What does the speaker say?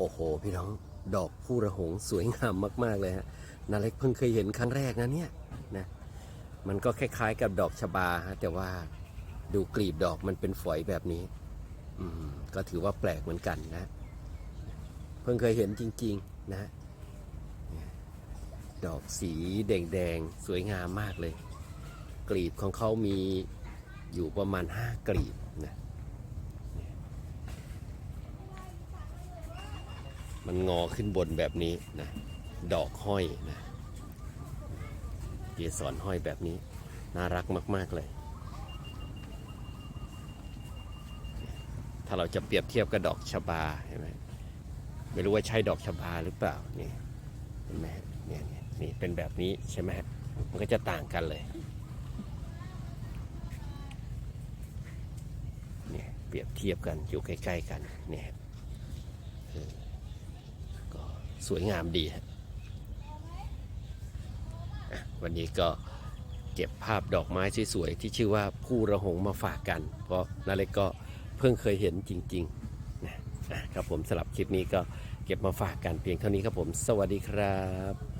โอ้โห พี่น้องดอกผู้ระหงสวยงามมาก ๆ เลยฮะนาเล็กเพิ่งเคยเห็นครั้งแรกนะเนี่ยนะมันก็คล้าย ๆ กับดอกชบาฮะแต่ว่าดูกลีบดอกมันเป็นฝอยแบบนี้ อืมก็ถือว่าแปลกเหมือนกันนะ เพิ่งเคยเห็นจริง ๆ นะ ดอกสีแดงๆ สวยงามมากเลย กลีบของเขามีอยู่ประมาณห้ากลีบนะ มันงอขึ้นบนแบบนี้นะ ดอกห้อยนะเกสรห้อยแบบนี้ น่ารักมาก ๆ เลย ถ้าเราจะเปรียบเทียบกับดอกชบาเห็นไหมไม่รู้ว่าใช่ดอกชบาหรือเปล่านี่เห็นไหมเนี่ยเนี่เป็นแบบนี้ใช่ไหมมันก็จะต่างกันเลยเนี่ยเปรียบเทียบกันอยู่ใกล้ ๆ กันเนี่ย สวยงามดีฮะวันนี้ก็เก็บภาพดอกไม้สวยๆที่ชื่อว่าผู้ระหงมาฝากกัน เพราะนาเล็กก็เพิ่งเคยเห็นจริงๆนะครับผมสลับคลิปนี้ก็เก็บมาฝากกันเพียงเท่านี้ครับผม สวัสดีครับ